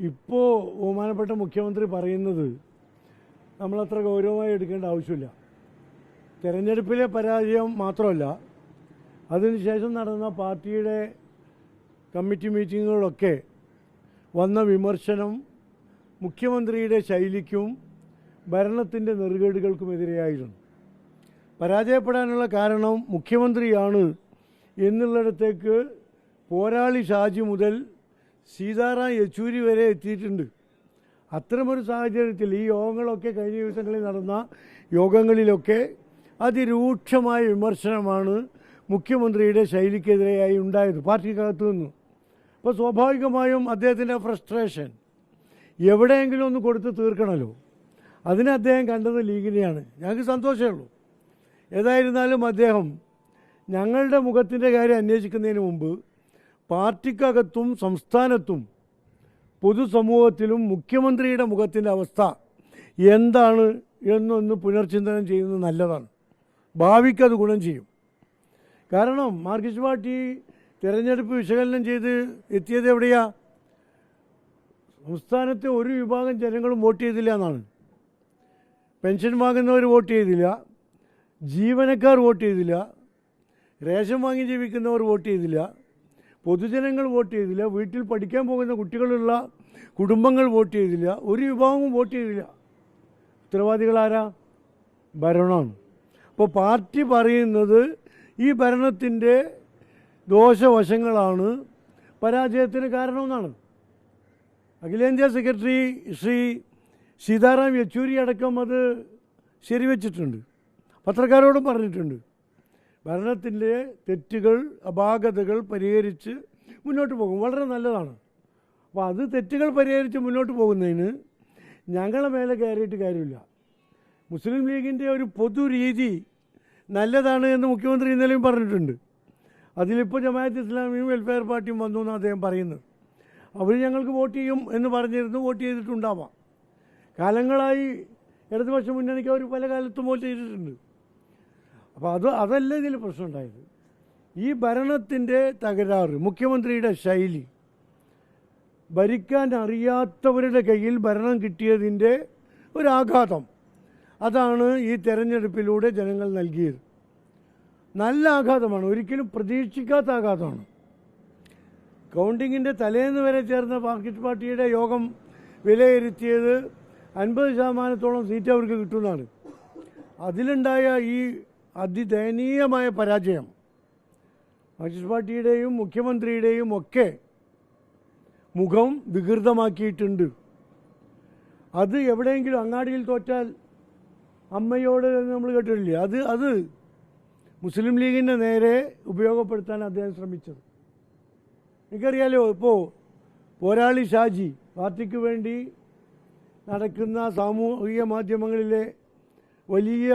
ഇപ്പോൾ ബഹുമാനപ്പെട്ട മുഖ്യമന്ത്രി പറയുന്നത് നമ്മളത്ര ഗൗരവമായി എടുക്കേണ്ട ആവശ്യമില്ല. തെരഞ്ഞെടുപ്പിലെ പരാജയം മാത്രമല്ല അതിനുശേഷം നടന്ന പാർട്ടിയുടെ കമ്മിറ്റി മീറ്റിങ്ങുകളൊക്കെ വന്ന വിമർശനം മുഖ്യമന്ത്രിയുടെ ശൈലിക്കും ഭരണത്തിന്റെ നെറുകേടുകൾക്കുമെതിരെയായിരുന്നു പരാജയപ്പെടാനുള്ള കാരണം മുഖ്യമന്ത്രിയാണ് എന്നുള്ളിടത്തേക്ക് പോരാളി ഷാജി മുതൽ സീതാറാം യെച്ചൂരി വരെ എത്തിയിട്ടുണ്ട്. അത്തരമൊരു സാഹചര്യത്തിൽ ഈ യോഗങ്ങളൊക്കെ കഴിഞ്ഞ ദിവസങ്ങളിൽ നടന്ന യോഗങ്ങളിലൊക്കെ അതിരൂക്ഷമായ വിമർശനമാണ് മുഖ്യമന്ത്രിയുടെ ശൈലിക്കെതിരെയായി ഉണ്ടായത് പാർട്ടിക്കകത്തു നിന്ന്. അപ്പോൾ സ്വാഭാവികമായും അദ്ദേഹത്തിന്റെ ഫ്രസ്ട്രേഷൻ എവിടെയെങ്കിലും ഒന്ന് കൊടുത്ത് തീർക്കണമല്ലോ അതിന് അദ്ദേഹം കണ്ടത് ലീഗിനെയാണ്. ഞങ്ങൾക്ക് സന്തോഷമേ ഉള്ളൂ. ഏതായിരുന്നാലും അദ്ദേഹം ഞങ്ങളുടെ മുഖത്തിന്റെ കാര്യം അന്വേഷിക്കുന്നതിന് മുമ്പ് പാർട്ടിക്കകത്തും സംസ്ഥാനത്തും പൊതുസമൂഹത്തിലും മുഖ്യമന്ത്രിയുടെ മുഖത്തിന്റെ അവസ്ഥ എന്താണ് എന്നൊന്ന് പുനർചിന്തനം ചെയ്യുന്നത് നല്ലതാണ്. ഭാവിക്കത് ഗുണം ചെയ്യും. കാരണം മാർക്സിസ്റ്റ് പാർട്ടി തിരഞ്ഞെടുപ്പ് വിശകലനം ചെയ്ത് എത്തിയത് എവിടെയാ? സംസ്ഥാനത്തെ ഒരു വിഭാഗം ജനങ്ങളും വോട്ട് ചെയ്തില്ല എന്നാണ്. പെൻഷൻ വാങ്ങുന്നവർ വോട്ട് ചെയ്തില്ല. ജീവനക്കാർ വോട്ട് ചെയ്തില്ല. റേഷൻ വാങ്ങി ജീവിക്കുന്നവർ വോട്ട് ചെയ്തില്ല. പൊതുജനങ്ങൾ വോട്ട് ചെയ്തില്ല വീട്ടിൽ പഠിക്കാൻ പോകുന്ന കുട്ടികളുള്ള കുടുംബങ്ങൾ വോട്ട് ചെയ്തില്ല ഒരു വിഭാഗവും വോട്ട് ചെയ്തില്ല. ഉത്തരവാദികളാരാ ഭരണമാണ് അപ്പോൾ പാർട്ടി പറയുന്നത് ഈ ഭരണത്തിന്റെ ദോഷവശങ്ങളാണ് പരാജയത്തിന് കാരണമെന്നാണ്. അഖിലേന്ത്യാ സെക്രട്ടറി ശ്രീ സീതാറാം യെച്ചൂരി അടക്കം അത് ശരിവെച്ചിട്ടുണ്ട്. പത്രക്കാരോടും പറഞ്ഞിട്ടുണ്ട്. ഭരണത്തിന്റെ തെറ്റുകൾ അപാകതകൾ പരിഹരിച്ച് മുന്നോട്ട് പോകും. വളരെ നല്ലതാണ്. അപ്പോൾ അത് തെറ്റുകൾ പരിഹരിച്ച് മുന്നോട്ട് പോകുന്നതിന് ഞങ്ങളെ മേലെ കയറിയിട്ട് കാര്യമില്ല. മുസ്ലിം ലീഗിന്റെ ഒരു പൊതു രീതി നല്ലതാണ് എന്ന് മുഖ്യമന്ത്രി ഇന്നലെയും പറഞ്ഞിട്ടുണ്ട്. അതിലിപ്പോൾ ജമാഅത്ത് ഇസ്ലാമിയും വെൽഫെയർ പാർട്ടിയും വന്നു എന്ന് അദ്ദേഹം പറയുന്നത്. അവർ ഞങ്ങൾക്ക് വോട്ട് ചെയ്യും എന്ന് പറഞ്ഞിരുന്നു വോട്ട് ചെയ്തിട്ടുണ്ടാവാം. കാലങ്ങളായി ഇടതുപക്ഷ മുന്നണിക്ക് അവർ പല കാലത്തും വോട്ട് ചെയ്തിട്ടുണ്ട്. അപ്പോൾ അത് അതല്ല ഇതിൽ പ്രശ്നം ഉണ്ടായത്. ഈ ഭരണത്തിന്റെ തകരാറ് മുഖ്യമന്ത്രിയുടെ ശൈലി ഭരിക്കാൻ അറിയാത്തവരുടെ കയ്യിൽ ഭരണം കിട്ടിയതിന്റെ ഒരാഘാതം. അതാണ് ഈ തെരഞ്ഞെടുപ്പിലൂടെ ജനങ്ങൾ നൽകിയത്. നല്ല ആഘാതമാണ് ഒരിക്കലും പ്രതീക്ഷിക്കാത്ത ആഘാതമാണ്. കൗണ്ടിങ്ങിന്റെ തലേന്ന് വരെ ചേർന്ന പാർട്ടി പാർട്ടിയുടെ യോഗം വിലയിരുത്തിയത് അൻപത് ശതമാനത്തോളം സീറ്റ് അവർക്ക് കിട്ടുന്നതാണ് അതിലുണ്ടായ ഈ അതിദയനീയമായ പരാജയം. മാർക്സിസ്റ്റ് പാർട്ടിയുടെയും മുഖ്യമന്ത്രിയുടെയും ഒക്കെ മുഖം വികൃതമാക്കിയിട്ടുണ്ട്. അത് എവിടെയെങ്കിലും അങ്ങാടിയിൽ തോറ്റാൽ അമ്മയോട് നമ്മൾ കേട്ടിട്ടില്ലേ? അത് അത് മുസ്ലിം ലീഗിന്റെ നേരെ ഉപയോഗപ്പെടുത്താൻ അദ്ദേഹം ശ്രമിച്ചത്. എനിക്കറിയാലോ ഇപ്പോൾ പോരാളി ഷാജി പാർട്ടിക്ക് വേണ്ടി നടക്കുന്ന സാമൂഹിക മാധ്യമങ്ങളിലെ വലിയ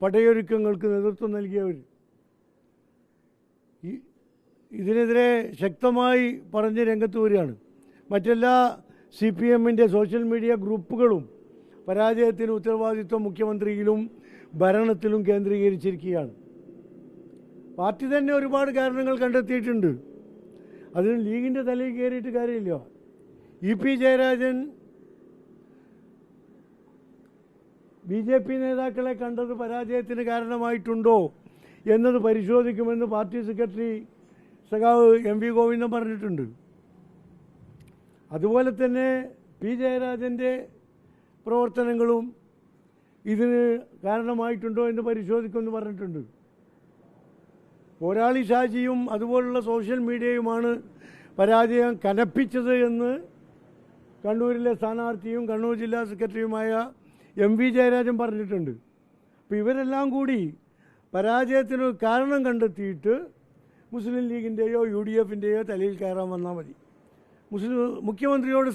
പടയൊരുക്കങ്ങൾക്ക് നേതൃത്വം നൽകിയവർ ഇതിനെതിരെ ശക്തമായി പറഞ്ഞ് രംഗത്ത് വരികയാണ്. മറ്റെല്ലാ സി പി എമ്മിന്റെ സോഷ്യൽ മീഡിയ ഗ്രൂപ്പുകളും പരാജയത്തിന് ഉത്തരവാദിത്വം മുഖ്യമന്ത്രിയിലും ഭരണത്തിലും കേന്ദ്രീകരിച്ചിരിക്കുകയാണ്. പാർട്ടി തന്നെ ഒരുപാട് കാരണങ്ങൾ കണ്ടെത്തിയിട്ടുണ്ട്. അതിന് ലീഗിന്റെ തലയിൽ കയറിയിട്ട് കാര്യമില്ല. E P Jayarajan B J P നേതാക്കളെ കണ്ടത് പരാജയത്തിന് കാരണമായിട്ടുണ്ടോ എന്നത് പരിശോധിക്കുമെന്ന് പാർട്ടി സെക്രട്ടറി സഖാവ് എം വി ഗോവിന്ദൻ പറഞ്ഞിട്ടുണ്ട്. അതുപോലെ തന്നെ പി ജയരാജന്റെ പ്രവർത്തനങ്ങളും ഇതിന് കാരണമായിട്ടുണ്ടോ എന്ന് പരിശോധിക്കുമെന്ന് പറഞ്ഞിട്ടുണ്ട്. പോരാളി ഷാജിയും അതുപോലുള്ള സോഷ്യൽ മീഡിയയുമാണ് പരാജയം കനപ്പിച്ചത് എന്ന് കണ്ണൂരിലെ സ്ഥാനാർത്ഥിയും കണ്ണൂർ ജില്ലാ സെക്രട്ടറിയുമായ എം വി ജയരാജൻ പറഞ്ഞിട്ടുണ്ട്. അപ്പോൾ ഇവരെല്ലാം കൂടി പരാജയത്തിന് കാരണം കണ്ടെത്തിയിട്ട് മുസ്ലിം ലീഗിന്റെയോ യു ഡി എഫിന്റെയോ തലയിൽ കയറാൻ വന്നാൽ മതി. മുസ്ലിം മുഖ്യമന്ത്രിയോട്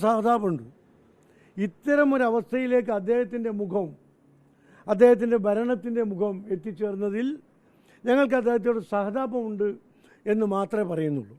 ഒരു അവസ്ഥയിലേക്ക് അദ്ദേഹത്തിന്റെ മുഖം അദ്ദേഹത്തിന്റെ ഭരണത്തിന്റെ മുഖം എത്തിച്ചേർന്നതിൽ ഞങ്ങൾക്ക് അദ്ദേഹത്തോട് സഹതാപമുണ്ട് എന്ന് മാത്രമേ പറയുന്നുള്ളൂ.